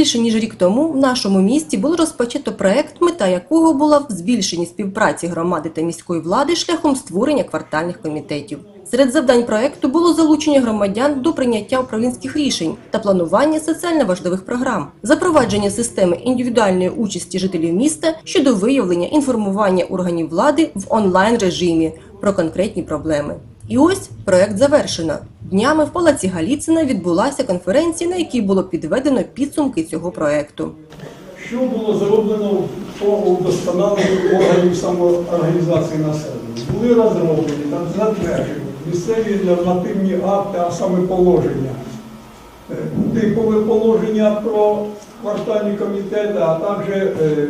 більше ніж рік тому в нашому місті було розпочато проект, мета якого була в збільшенні співпраці громади та міської влади шляхом створення квартальних комітетів. Серед завдань проекту було залучення громадян до прийняття управлінських рішень та планування соціально важливих програм, запровадження системи індивідуальної участі жителів міста щодо виявлення інформування органів влади в онлайн режимі про конкретні проблеми. І ось проект завершено. Днями в Палаці Галіцина відбулася конференція, на якій було підведено підсумки цього проекту. Що було зроблено по удосконаленню органів самоорганізації населення? Були розроблені, там затверджені місцеві нормативні акти, а саме положення. Е, Типове положення про квартальні комітети, а також е, е,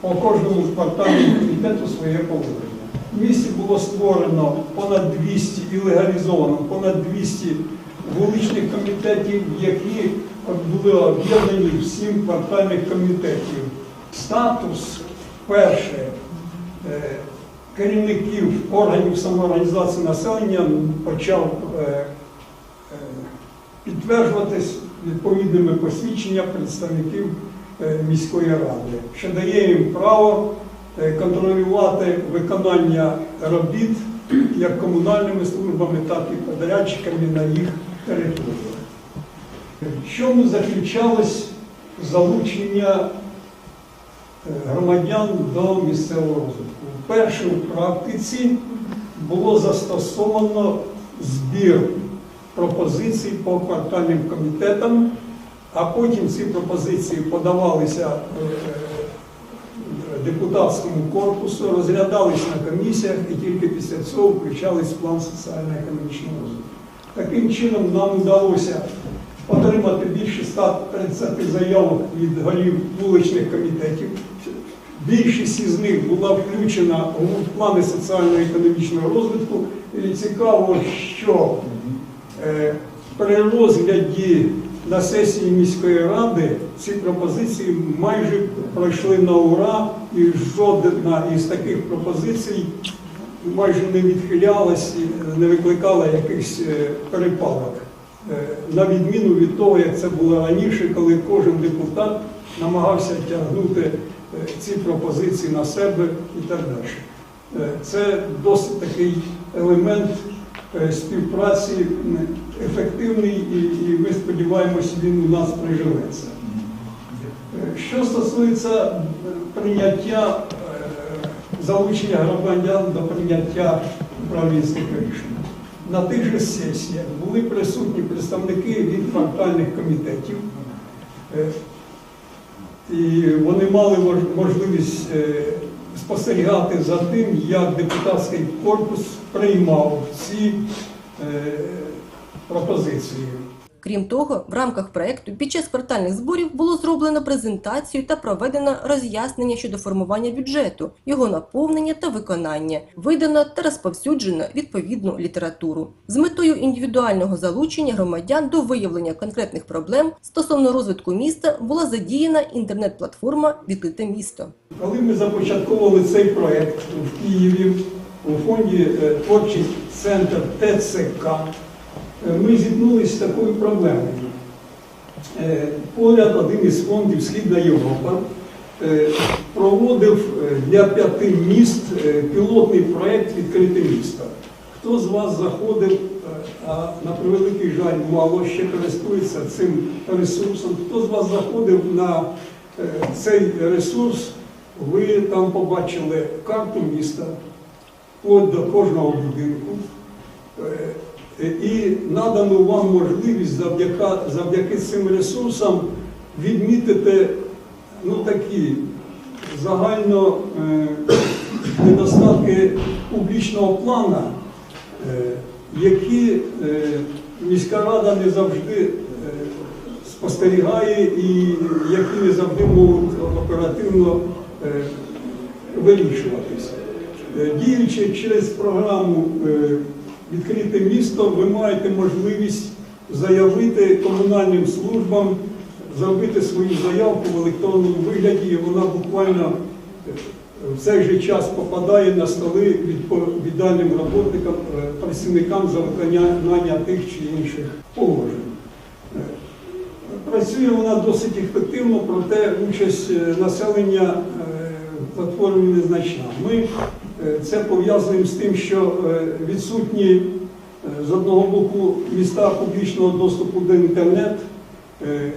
по кожному квартальному комітету своє положення. В місті було створено понад 200 і легалізовано понад 200 вуличних комітетів, які були об'єднані в сім квартальних комітетів. Статус перше е, керівників органів самоорганізації населення почав е, е, підтверджуватись відповідними посвідченнями представників міської ради, що дає їм право контролювати виконання робіт як комунальними службами, так і подрядчиками на їх територіях. В чому заключалось залучення е, громадян до місцевого розвитку? Вперше у практиці було застосовано збір пропозицій по квартальним комітетам, а потім ці пропозиції подавалися е, депутатському корпусу, розглядались на комісіях і тільки після цього включались в план соціально-економічного розвитку. Таким чином нам вдалося отримати більше 130 заявок від голів вуличних комітетів. Більшість із них була включена у плани соціально-економічного розвитку. І цікаво, що е, при розгляді на сесії міської ради ці пропозиції майже пройшли на ура, і жодна із таких пропозицій майже не відхилялась, не викликала якихось е, перепалок. Е, На відміну від того, як це було раніше, коли кожен депутат намагався тягнути е, ці пропозиції на себе і так далі. Це досить такий елемент співпраці ефективний, і, і ми сподіваємося, він у нас приживеться. Е, Що стосується е, прийняття е, залучення громадян до прийняття управлінських рішень. На тих же сесіях були присутні представники від квартальних комітетів, і вони мали можливість спостерігати за тим, як депутатський корпус приймав ці пропозиції. Крім того, в рамках проекту під час квартальних зборів було зроблено презентацію та проведено роз'яснення щодо формування бюджету, його наповнення та виконання, видано та розповсюджено відповідну літературу з метою індивідуального залучення громадян до виявлення конкретних проблем стосовно розвитку міста була задіяна інтернет-платформа Відкрите місто. Коли ми започатковували цей проект в Києві у фонді е, Творчий центр ТЦК, ми зіткнулися з такою проблемою. Е, Поряд один із фондів Східна Європа е, проводив е, для п'яти міст е, пілотний проект Відкрите місто. Хто з вас заходив, е, а на превеликий жаль, мало ще користується цим ресурсом, хто з вас заходив на е, цей ресурс, ви там побачили карту міста, до кожного будинку. Е, І надано вам можливість завдяки, завдяки цим ресурсам відмітити ну, такі загально е, недостатки публічного плана, е, які е, міська рада не завжди е, спостерігає і які не завжди можуть оперативно е, вирішуватися. Е, Діючи через програму е, Відкрите місто, ви маєте можливість заявити комунальним службам, зробити свою заявку в електронному вигляді, і вона буквально е, в цей же час попадає на столи відповідальним роботникам, е, працівникам за виконання тих чи інших положень. Е, Працює вона досить ефективно, проте участь населення в платформі незначна. Ми це пов'язуємо з тим, що е, відсутні е, з одного боку міста публічного доступу до інтернет, е,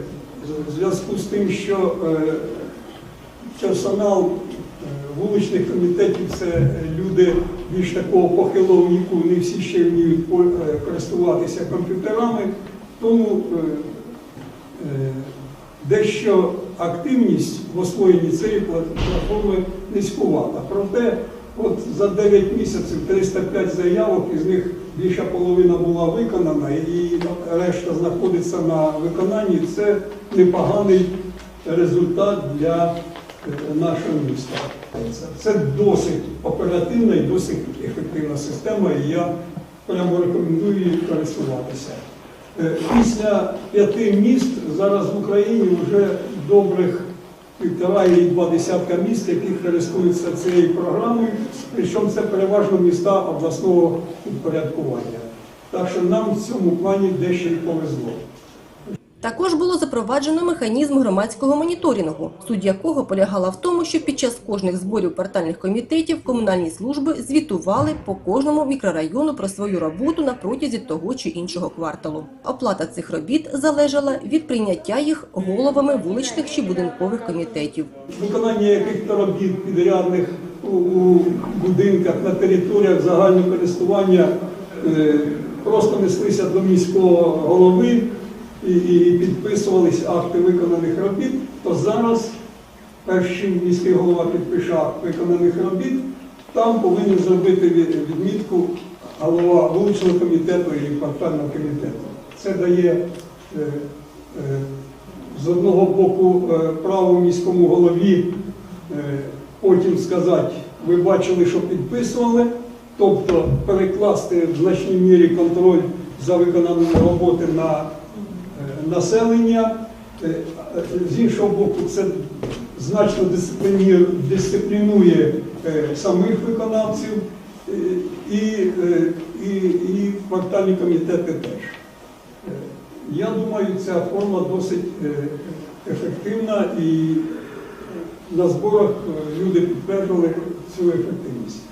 в зв'язку з тим, що е, персонал е, вуличних комітетів це е, люди більш такого похилого віку, не всі ще вміють е, користуватися комп'ютерами, тому е, е, дещо активність в освоєнні цієї пла- платформи низькувата. Проте от за 9 місяців 305 заявок, із них більша половина була виконана і решта знаходиться на виконанні. Це непоганий результат для е, нашого міста. Це- досить оперативна і досить ефективна система, і я прямо рекомендую її користуватися. Е, Після п'яти міст зараз в Україні вже добрих півтора і два десятка міст, які користуються цією програмою, причому це переважно міста обласного підпорядкування. Так що нам в цьому плані дещо й повезло. Також було запроваджено механізм громадського моніторингу, суть якого полягала в тому, що під час кожних зборів квартальних комітетів комунальні служби звітували по кожному мікрорайону про свою роботу на протязі того чи іншого кварталу. Оплата цих робіт залежала від прийняття їх головами вуличних чи будинкових комітетів. Виконання яких-то робіт підрядних у, у будинках на територіях загального користування е, просто неслися до міського голови і, підписувались акти виконаних робіт, то зараз, перш міський голова підпише акт виконаних робіт, там повинен зробити відмітку голова вуличного комітету і квартального комітету. Це дає е, е, з одного боку е, право міському голові потім сказати, ви бачили, що підписували, тобто перекласти в значній мірі контроль за виконаними роботи на населення. З іншого боку, це значно дисциплінує, е, самих виконавців е, і, е, і, і квартальні комітети теж. Я думаю, ця форма досить ефективна і на зборах люди підтверджували цю ефективність.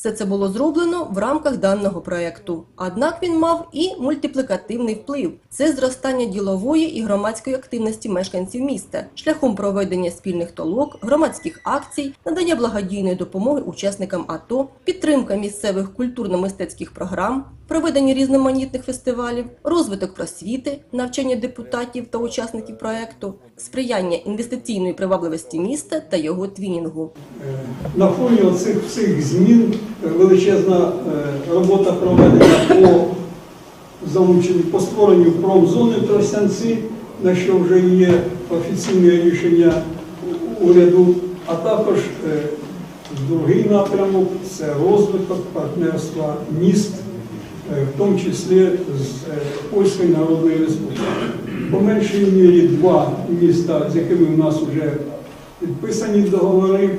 Все це було зроблено в рамках даного проекту. Однак він мав і мультиплікативний вплив. Це зростання ділової і громадської активності мешканців міста шляхом проведення спільних толок, громадських акцій, надання благодійної допомоги учасникам АТО, підтримка місцевих культурно-мистецьких програм, проведення різноманітних фестивалів, розвиток просвіти, навчання депутатів та учасників проекту, сприяння інвестиційної привабливості міста та його твінінгу. Е, На фоні оцих всіх змін е, величезна е, робота проведена по залученню, по створенню промзони в Тростянці, на що вже є офіційне рішення уряду, а також другий напрямок це розвиток партнерства міст, в тому числі з е, Польською Народною Республікою. По меншій мірі два міста, з якими в нас вже підписані договори е,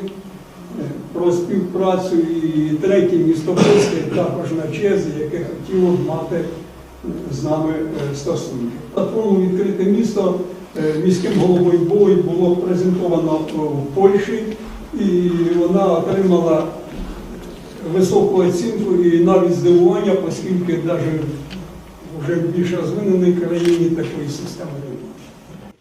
про співпрацю, і третє місто Польське також на черзі, яке хотіло б мати е, з нами е, стосунки. Платформу відкрите місто е, міським головою Бой було презентовано в Польщі, і вона отримала високу оцінку і навіть здивування, оскільки навіть вже більш розвиненій країні такої системи немає.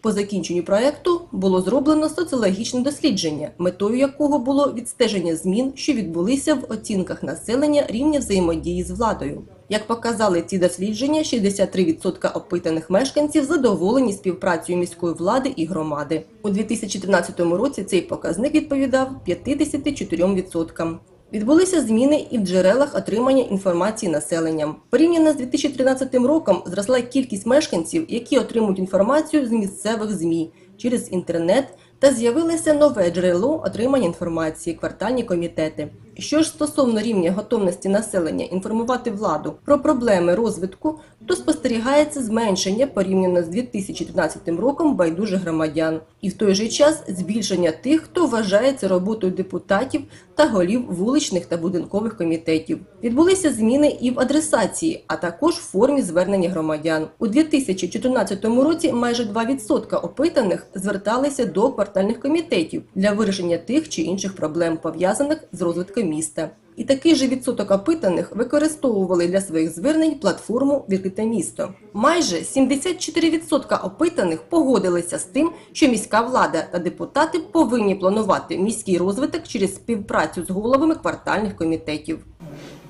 По закінченню проекту було зроблено соціологічне дослідження, метою якого було відстеження змін, що відбулися в оцінках населення рівня взаємодії з владою. Як показали ці дослідження, 63% опитаних мешканців задоволені співпрацею міської влади і громади. У 2013 році цей показник відповідав 54%. Відбулися зміни і в джерелах отримання інформації населенням. Порівняно з 2013 роком зросла кількість мешканців, які отримують інформацію з місцевих ЗМІ через інтернет, та з'явилося нове джерело отримання інформації квартальні комітети. Що ж стосовно рівня готовності населення інформувати владу про проблеми розвитку, то спостерігається зменшення порівняно з 2013 роком байдужих громадян, і в той же час збільшення тих, хто вважає це роботою депутатів та голів вуличних та будинкових комітетів. Відбулися зміни і в адресації, а також в формі звернення громадян. У 2014 році майже 2% опитаних зверталися до квартальних комітетів для вирішення тих чи інших проблем, пов'язаних з розвитком міста. І такий же відсоток опитаних використовували для своїх звернень платформу Відкрите місто. Майже 74% опитаних погодилися з тим, що міська влада та депутати повинні планувати міський розвиток через співпрацю з головами квартальних комітетів.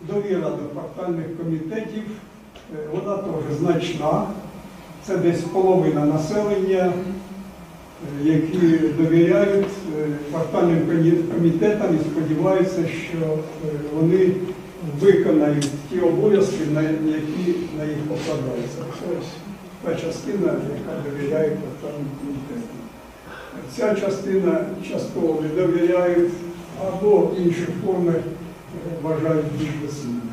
Довіра до квартальних комітетів, е, вона теж значна. Це десь половина населення, які довіряють е, квартальним комітетам і сподіваються, що е, вони виконають ті обов'язки, на які на їх покладаються. Це та частина, яка довіряє квартальним комітетам. Ця частина частково не довіряють або інші форми е, вважають більш доцільними.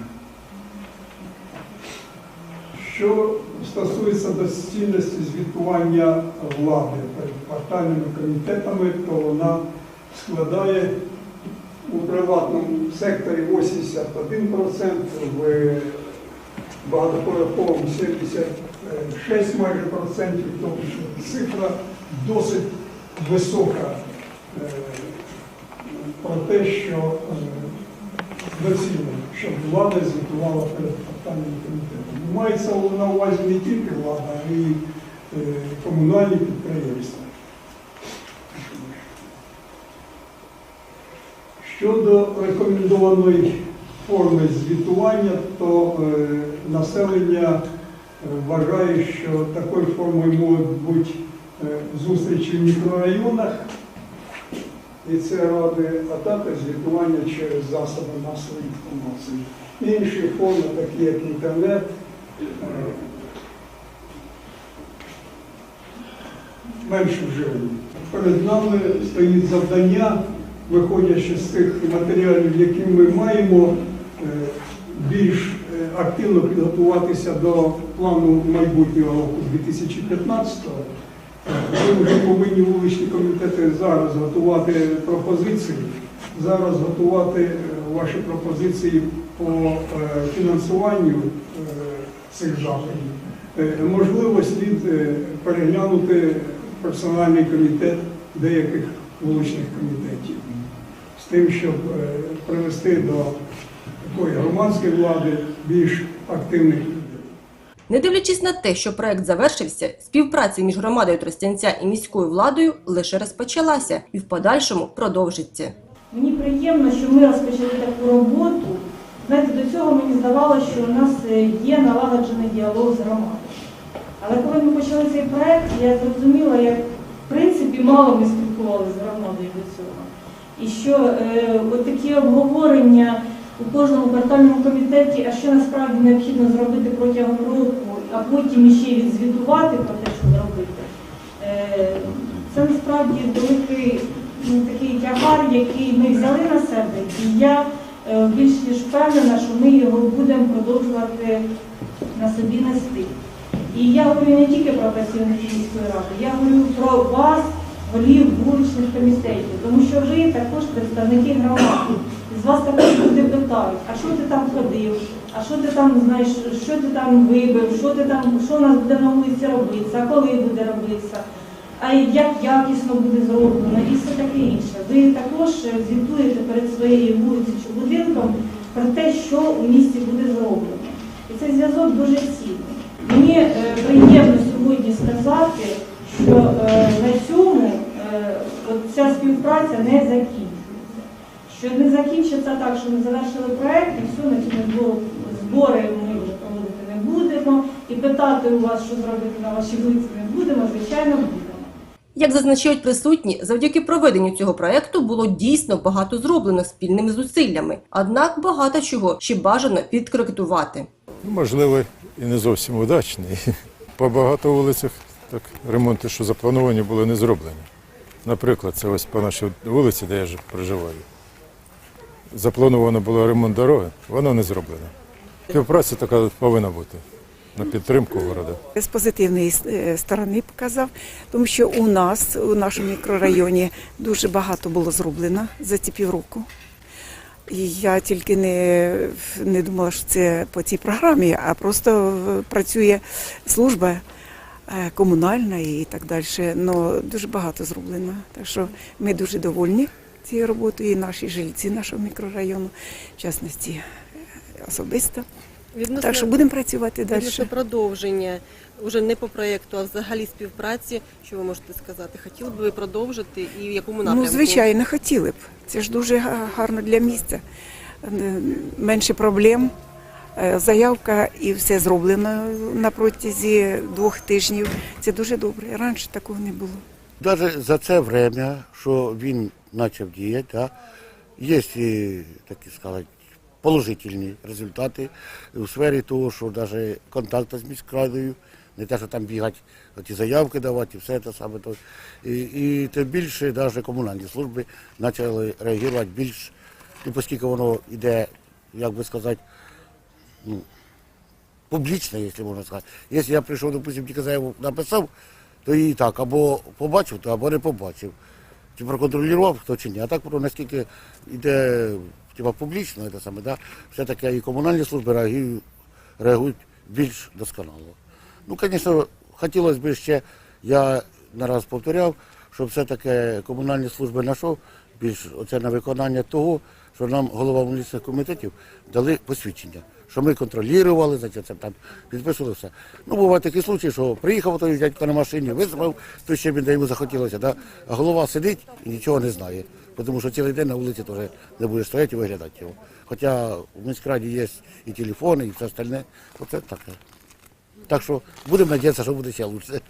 Що стосується доцільності звітування влади перед квартальними комітетами, то вона складає у приватному секторі 81%, в багатоповерховому 76 майже процентів, тобто що цифра досить висока е, про те, що е, доцільно, щоб влада звітувала перед квартальним комітетом. Ну, Мається на увазі не тільки влада, а й е, комунальні підприємства. Щодо рекомендованої форми звітування, то е, населення е, вважає, що такою формою можуть бути зустрічі в мікрорайонах, і це ради, а також звітування через засоби масової інформації. Інші форми, такі як інтернет, е, менш вживані. Перед нами стоїть завдання, виходячи з тих матеріалів, які ми маємо, е, більш е, активно підготуватися до плану майбутнього року 2015-го. Ми повинні вуличні комітети зараз готувати пропозиції, зараз готувати е, ваші пропозиції по е, фінансуванню е, цих заходів. Можливо, слід переглянути персональний комітет деяких вуличних комітетів з тим, щоб привести до такої громадської влади більш активних. Не дивлячись на те, що проект завершився, співпраця між громадою Тростянця і міською владою лише розпочалася і в подальшому продовжиться. Мені приємно, що ми розпочали таку роботу. Знаєте, до цього мені здавалося, що у нас е, є налагоджений діалог з громадою. Але коли ми почали цей проект, я зрозуміла, як в принципі мало ми спілкувалися з громадою до цього. І що е, от такі обговорення у кожному квартальному комітеті, а що насправді необхідно зробити протягом року, а потім ще відзвітувати про те, що зробити. Е, Це насправді великий ну, такий тягар, який ми взяли на себе, і я е, більш ніж впевнена, що ми його будемо продовжувати на собі нести. І я говорю не тільки про працівників міської ради, я говорю про вас, голів вуличних комітетів, тому що ви також представники громади. З вас також люди питають, а що ти там ходив, а що ти там знаєш, що ти там вибив, що ти там, що у нас буде на вулиці робитися, коли буде робитися, а як якісно буде зроблено і все таке інше. Ви також звітуєте перед своєю вулицею чи будинком про те, що у місті буде зроблено. І цей зв'язок дуже цінний. Мені е, приємно сьогодні сказати, що е, на цьому е, ця співпраця не закінчується. Що не закінчиться так, що ми завершили проект і все, на цьому збору збори ми вже проводити не будемо. І питати у вас, що зробити на вашій вулиці, не будемо, звичайно, будемо. Як зазначають присутні, завдяки проведенню цього проекту було дійсно багато зроблено спільними зусиллями. Однак багато чого ще бажано підкоректувати. Можливо, і не зовсім удачний. По багато вулицях так, ремонти, що заплановані, були не зроблені. Наприклад, це ось по нашій вулиці, де я проживаю. заплановано було ремонт дороги, воно не зроблено. Співпраця така повинна бути на підтримку города. з позитивної е, сторони показав, тому що у нас, у нашому мікрорайоні, дуже багато було зроблено за ці півроку. Я тільки не, не думала, що це по цій програмі, а просто працює служба комунальна і так далі. Ну, дуже багато зроблено. Так що ми дуже довольні цією роботою, і наші жильці нашого мікрорайону, в частності е, особисто. Відносно, Так що будемо працювати далі. відносно продовження, уже не по проєкту, а взагалі співпраці, що ви можете сказати? Хотіли б ви продовжити і в якому напрямку? Ну, звичайно, хотіли б. Це ж дуже гарно для міста. Е, Менше проблем, е, заявка і все зроблено на протязі двох тижнів. Це дуже добре. Раніше такого не було. Даже за це время, що він почав діяти, да, є такі сказати, положительні результати у сфері того, що навіть контакти з міськрадою, не те, що там бігати, ті заявки давати, і все це саме. То. І, і тим більше навіть комунальні служби почали реагувати більш, і оскільки воно йде, як би сказати, ну, публічно, якщо можна сказати. Якщо я прийшов, допустим, тільки заяву написав, то і так, або побачив, то або не побачив. Чи проконтролював хто чи ні. А так наскільки йде типа, публічно, це саме, да, все-таки і комунальні служби реагують більш досконало. Ну, звісно, хотілося б ще, я не раз повторяв, щоб все-таки комунальні служби знайшов більш оце на виконання того, що нам голова муніципальних комітетів дали посвідчення, що ми контролювали, за це там підписували все. Ну, буває такі случаї, що приїхав той дядько на машині, визвав, то ще він де йому захотілося, да? а голова сидить і нічого не знає. Тому що цілий день на вулиці теж не буде стояти і виглядати його. Хоча в міськраді є і телефони, і все остальне. Оце таке. Так що будемо сподіватися, що буде ще краще.